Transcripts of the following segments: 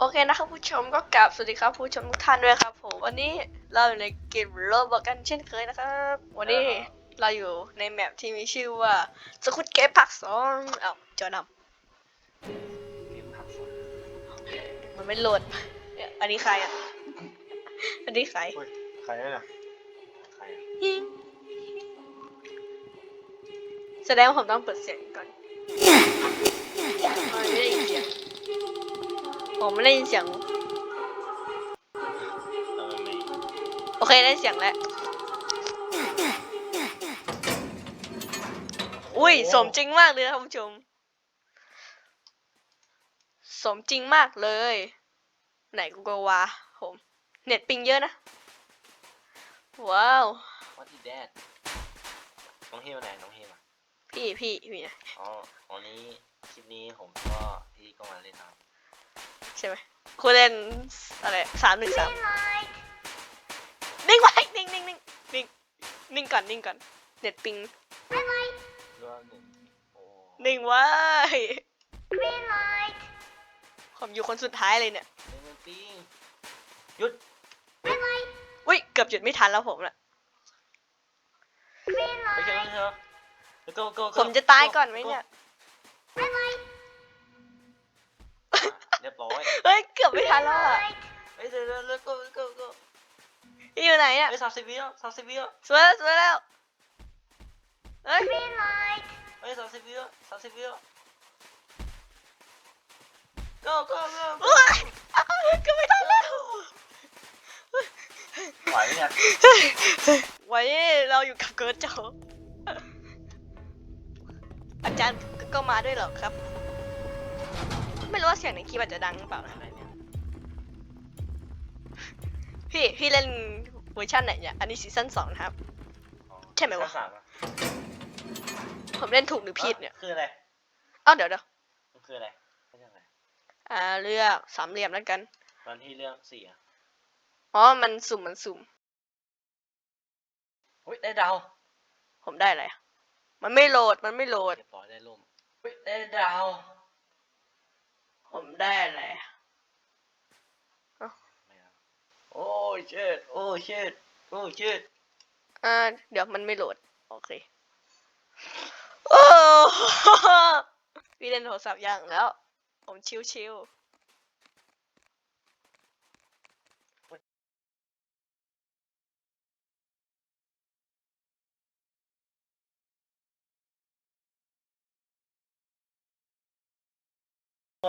โอเคนะครับผู้ชมก็กราบสวัสดีครับผู้ชมทุกท่านด้วยครับผมวันนี้เราอยู่ในเกมโรบอกันเช่นเคยนะครับ วันนี้เราอยู่ในแมปที่มีชื่อว่าสกุตเกมพักสองเอ้าจอนำมันไม่โหลดเนี่ยอันนี้ใครอะอันนี้ใครเฮ้ยใครเนี่ยใครอะแสดงว่าผมต้องเปิดเสียงก่อนไม่ได้ยินเสียง ผมไม่ได้ยินเสียง เออไม่โอเคได้เสียงแล้ว อุ้ยสมจริงมากเลยนะครับผู้ชม สมจริงมากเลย ไหนกูก็ว่าผม เน็ตปิงเยอะนะ ว้าว วัดอีแดดน้องเฮลไหนน้องเฮลอะพี่พี่พี่นะอ๋อวันนี้คลิปนี้ผมก็พี่ก็มาเล่นน้ ใช่ไหมคุณเล่นอะไรสามหนึ่งสามนิ่งไว้นิ่งนิ่งนิ่งนิ่งนิ่งก่อนนิ่งก่อนเน็ตปิงำด้วยหนึ่งโอ้นิ่งไว้ผมอยู่คนสุดท้ายเลยเนี่ยเล่นมันปิ้งหยุดอุ้ยเกือบหยุดไม่ทันแล้วผมละไปเชียวเชียวแล้วก็ก็ผมจะตายก่อนไหมเนี่ย เรียบร้อยเฮ้ยเกือบไม่ทันแล้วอะเฮ้ยเดี๋ยวเดี๋ยวแล้วก็ก็ก็พี่อยู่ไหนอะเฮ้ยสามสิบวิแล้วสามสิบวิแล้วสวยแล้วสวยแล้วเฮ้ยเฮ้ยสามสิบวิแล้วสามสิบวิแล้วก็ก็ก็โอ้ยอ้าวเกือบไม่ทันแล้วไหวเนี่ยไว้เราอยู่กับเกิร์ลโจอาจารย์ก็มาด้วยเหรอครับ ไม่รู้ว่าเสียงในคลิปอาจจะดังหรือเปล่านะอะไรเนี่ยพี่พี่เล่นเวอร์ชันไหนเนี่ย อันนี้ซีซั่นสองนะครับอ๋อใช่ไหมวะชั้นสามอะผมเล่นถูกหรือผิดเนี่ย คืออะไรเอ้าเดี๋ยวเดี๋ยวมันคืออะไรไม่ใช่อะไรอ่าเลือกสามเหลี่ยมแล้วกัน ตอนที่เรื่องสี่อะอ๋อ มันสุ่มมันสุ่มอุ้ยได้ดาว ผมได้อะไรอะมันไม่โหลด มันไม่โหลดเรียบร้อยได้ล่มอุ้ยได้ดาว ผมได้อะไรอะไม่เอาโอ้เชิดโอ้เชิดโอ้เชิดอ่า เดี๋ยวมันไม่โหลด โอเค โอ้พี่เล่นโทรศัพท์ยังแล้ว ผมชิว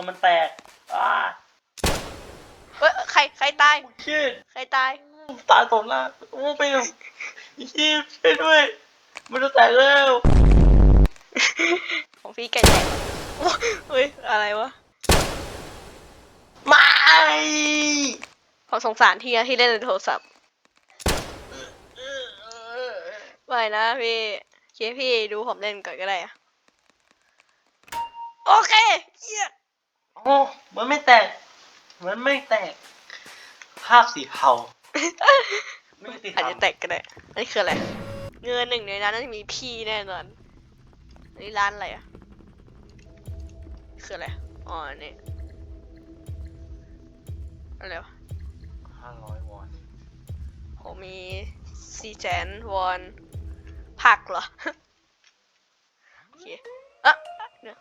ตัวมันแตกอ้าๆเอ้ยใครใครตายเชิดใครตาย ตายตรงหน้าโอ้ไปอยู่ชีพช่วยด้วย มันจะแตกแล้วของพี่ไก่แตกโอ้เฮ้ยอะไรวะไม่ผมสงสารที่นะที่เล่นในโทรศัพท์ไม่นะพี่เคพี่ดูผมเล่นก่อนก็ได้อะโอเคเยี่ย โอ้มันไม่แตก มันไม่แตก ภาพสีเทาไม่สีอาจเทาจะแตกก็ได้อันนี้คืออะไร เงินหนึ่งในนั้นน่าจะมีพี่แน่นอนอันนี้ร้านอะไรอะ คืออะไร อ๋ออันนี่อะไรวะห้าร้อยวอนผมมีสี่แสนวอนผักเหรอ โอเค อะเดี๋ยว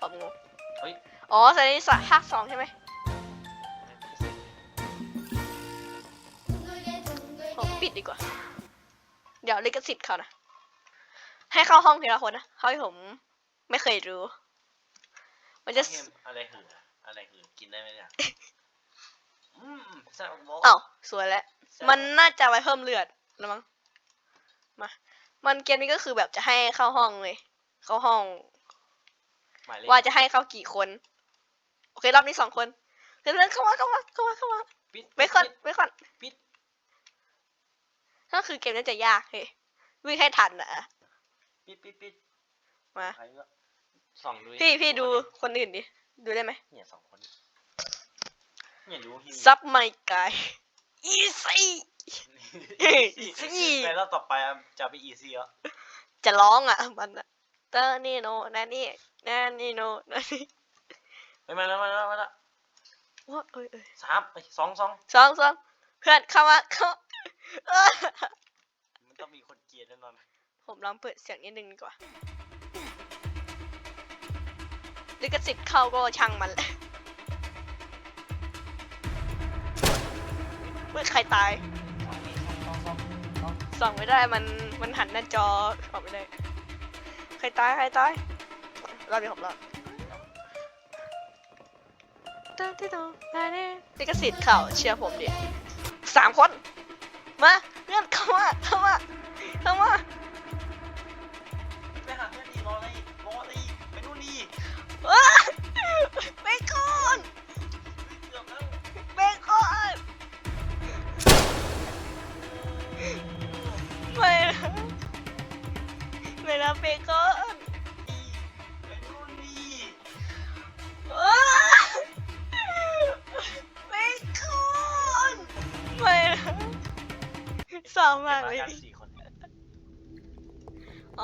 ผมงง เฮ้ย อ๋อแสดงว่าภาคสองใช่ไหมผมปิดดีกว่า เดี๋ยวลิขสิทธิ์เขานะ ให้เข้าห้องทีละคนนะเขาให้ผมไม่เคยรู้ มันจะเค็มอะไรหืออะไรหือกินได้ไหมเนี่ยอืมแซ่บบอกอ้าวสวยแล้ว มันน่าจะไว้เพิ่มเลือดแล้วมั้ง มา มันเกมนี้ก็คือแบบจะให้เข้าห้องเลย เข้าห้องหมายเลขว่าจะให้เข้ากี่คน โอเครอบนี้สองคนเพื่อนๆเข้ามาเข้ามาเข้ามาเข้ามาปิดไว้ก่อนปิดไว้ก่อนปิดก็คือเกมนี้จะยากเฮ้ยวิ่งให้ทันนะปิดปิดปิดมาใครก็ส่องดูดิพี่พี่ดูคนคนอื่นดิดูได้ไหมนี้เนี่ยสองคนนี้เนี่ยดูที่ซับไม่ไกลอีซี่อีซี่อีซี่ในรอบต่อไปอะจะไปอีซี่แล้วจะร้องอะมันอะเตอร์นี่โนนานี่นานี่โนนานี่ ไม่มาแล้วมาแล้วมาแล้วว่าเอ้ยเอ้ยสามไปสองสองสองสองเพื่อนเข้ามาเข้าเอ้ยมันต้องมีคนเกลียดแน่นอนผมลองเปิดเสียงนิดนึงดีกว่าลิขสิทธิ์เข้าก็ช่างมันแหละเมื่อใครตายสองนี่สองสองสองส่องไม่ได้มันมันหันหน้าจอออกไม่ได้ใครตายใครตายรอบนี้ผมรอด ตึ๊ดตึ๊ดตึ๊ดได้แน่ลิขสิทธิ์เข่าเชียร์ผมดิสามคน มาเพื่อนเข้ามาเข้ามาเข้ามาไปหาเพื่อนดีรออะไรอีกรออะไรอีกไปนู่นดีอ้าเบคอน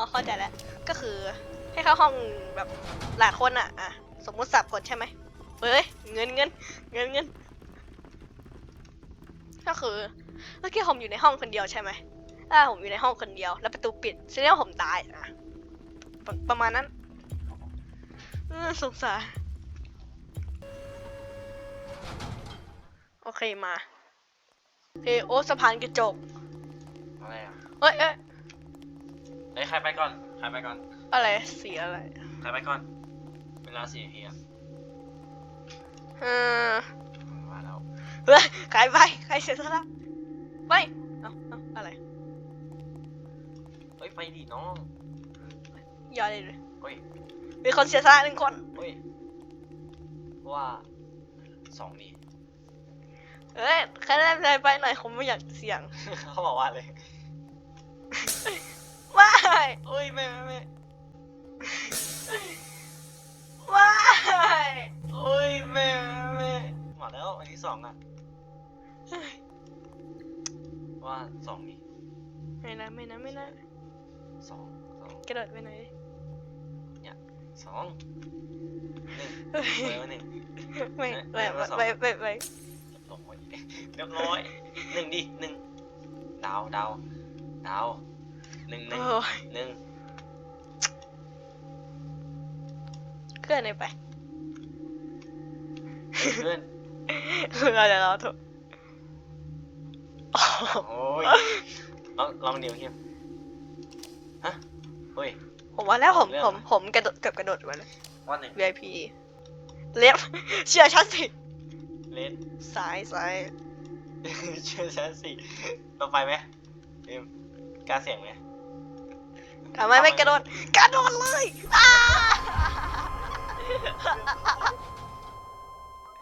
อ๋อเข้าใจแล้วก็คือให้เข้าห้องแบบหลายคนอะอะสมมุติสับคนใช่ไหมเฮ้ยเงินเงินเงินเงินก็คือเมื่อกี้ผมอยู่ในห้องคนเดียวใช่ไหมถ้าผมอยู่ในห้องคนเดียว แล้วประตูปิดแสดงว่าผมตายอะประประมาณนั้นเออสงสารโอเคมาโอเคโอ้สะพานกระจกอะไรอะเอ้ยเอ้ย เฮ้ยใครไปก่อน ใครไปก่อน อะไรเสียอะไร ใครไปก่อน เวลาสี่นาทีอะเออมาแล้วเฮ้ยใครไปใครเสียสละไปเอ้าเอ้าอะไรเฮ้ยไปดิน้องอย่าเลยเลยเฮ้ยมีคนเสียสละหนึ่งคน เฮ้ยว่าสองดีเอ้ยใครได้ไปหน่อยผมไม่อยากเสี่ยง เขาบอกว่าเลย ว้ายเฮ้ยไม่ไม่ไม่ว้ายเฮ้ยไม่ไม่ไม่มาแล้วอันที่สองอะว่าสองดีไม่นะไม่นะไม่นะสองสองกระโดดไปไหนอยสองหนึ่งเฮ้ยเบอร์หนึ่งไม่ไม่ไม่ไม่สองไม่ไม่ไม่ลงไว้เรียบร้อยหนึ่งดิหนึ่งดาวดาวดาว หนึ่งหนึ่งโอ้ย หนึ่งเกินไป เฮ้ยเพื่อน เราจะเราถูกโอ้ยลองลองเดียวเฮียฮะเฮ้ย ผมว่าแล้วผมเรื่องผมอะไร ผมกระโดดเกือบกระโดดมาเลย ว่าหนึ่ง VIP เล็บ เชื่อฉันสิเลน สายสายเชื่อฉันสิเราไปไหมเอ็มกล้าเสียงไหม ทำไมไม่กระโดดกระโดดเลยอ้า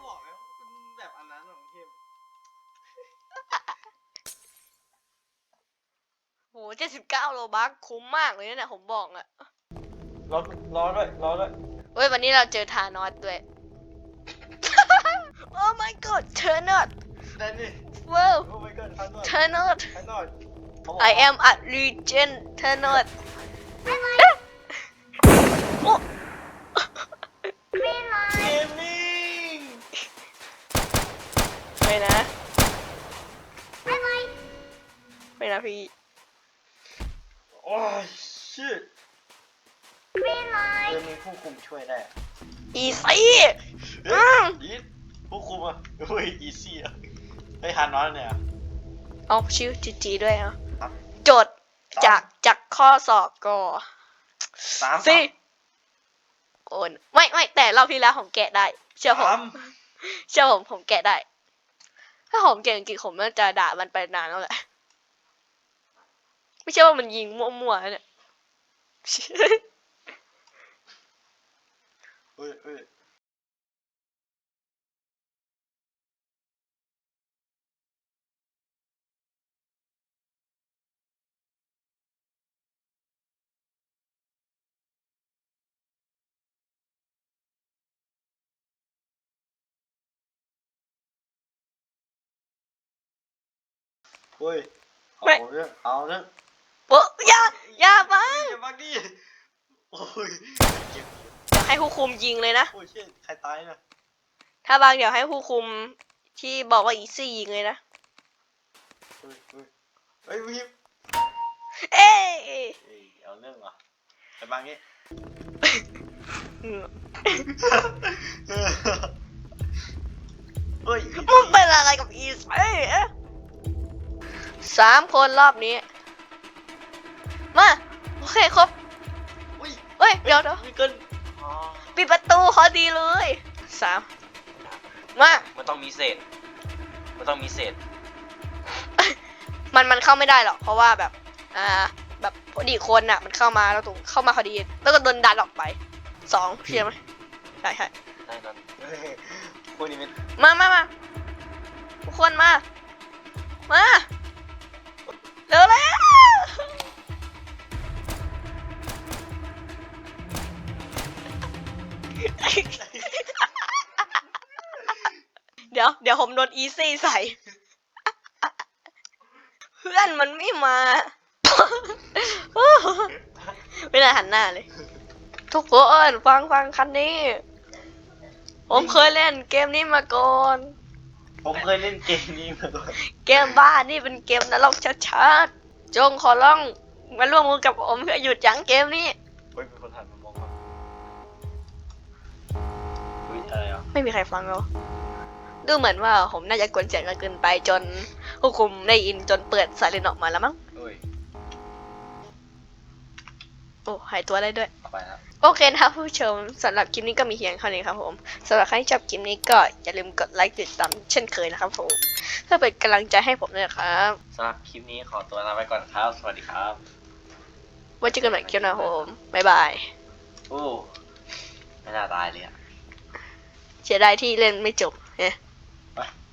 บอกแล้วแบบอันนั้นของเฮียโหเจ็ดสิบเก้าโลบัคคุ้มมากเลยนะเนี่ยผมบอกอะรอรอด้วยรอด้วยเว้ยวันนี้เราเจอทานอสด้วย โอ้ my god เธอ not ได้ดิว้าวโอ้ my god ทันหน่อยเธอ not ทันหน่อย I am a legend เธอ not โอ้ เกมมิ่งไม่นะ ไม่นะพี่ โอ้ยชิตเกมมีผู้คุมช่วยได้อะอีซี่เฮ้ยอีทผู้คุมอะเฮ้ยอีซี่อะไอ้ฮานน้อยเนี่ย เอาชื่อจีจีด้วยเหรอครับ โจทย์ จากจากข้อสอบก็สามสิโอนไม่ไม่แต่รอบที่แล้วผมแกะได้ เชื่อผมสามเชื่อผมผมแกะได้ ถ้าผมเก่งจริงๆผมน่าจะด่ามันไปนานแล้วแหละไม่ใช่ว่ามันยิงมั่วๆนะเนี่ยเฮ้ยเฮ้ย เฮ้ย เอาไม่เรื่องเอาเรื่องโอ้อย่าอย่ามาอย่ามาดิโอ้ยเจ็บเดี๋ยวให้ผู้คุมยิงเลยนะ โอ้ยเชี่ยใครตายน่ะถ้าบางเดี๋ยวให้ผู้คุมที่บอกว่าอีซี่ยิงเลยนะ เฮ้ยเฮ้ยเฮ้ยวิบเอ้ยเอ้ยเอาเรื่องว่ะไอ้บางงี้อืมเฮ้ยมึงเป็นอะไรกับอีซี่อะ สามคนรอบนี้ มา โอเคครบอุ้ยเฮ้ย เดี๋ยวเดี๋ยวมีเกินอ๋อปิดประตูเขาดีเลยสามมา มันต้องมีเศษ มันต้องมีเศษ มันมันเข้าไม่ได้หรอก เพราะว่าแบบ อ่า แบบพอดีคนน่ะ มันเข้ามาแล้วตรงเข้ามาพอดี แล้วก็โดนดันออกไปสองใช่ไหมใช่ใช่ได้นั้นเฮ้ยพวกนี้มันมามามาทุกคนมา มา ผมโดนอีซี่ใส่ เพื่อนมันไม่มาไม่น่าหันหน้าเลย ทุกคนฟังฟังคันนี้ ผมเคยเล่นเกมนี้มาก่อน ผมเคยเล่นเกมนี้มาก่อน เกมบ้านี่เป็นเกมนรกชัดๆ จงขอร้องมาร่วมมือกับผมเพื่อหยุดยั้งเกมนี้เฮ้ยมีคนหันมามองมาอุ้ยอะไรอะไม่มีใครฟังเรา ดูเหมือนว่าผมน่าจะกวนเสียงกันเกินไปจนผู้คุมได้ยินจนเปิดสายเลนออกมาแล้วมั้งเฮ้ยโอ้หายตัวได้ด้วย เอาไปแล้วโอเคนะครับผู้ชมสำหรับคลิปนี้ก็มีเพียงเท่านี้ครับผมสำหรับใครที่ชอบคลิปนี้ก็อย่าลืมกดไลค์ติดตามเช่นเคยนะครับผมเพื่อเป็นกำลังใจให้ผมด้วยนะครับสำหรับคลิปนี้ขอตัวลาไปก่อนครับ สวัสดีครับ ไว้เจอกันใหม่คลิปหน้าครับผมบ๊ายบายโอ้ ไม่น่าตายเลยอะเสียดายที่เล่นไม่จบเนี่ย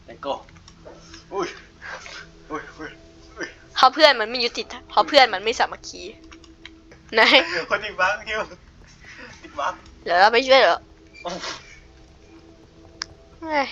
ไปเลโก้อุ้ยอุ้ยอุ้ยอุ้ยเพราะเพื่อนมันไม่ยุติธรรมเพราะเพื่อนมันไม่สามัคคีไหนคนติดบั๊กคิวติดบั๊กเดี๋ยวเราไปช่วยเหรอโอ้เฮ้ย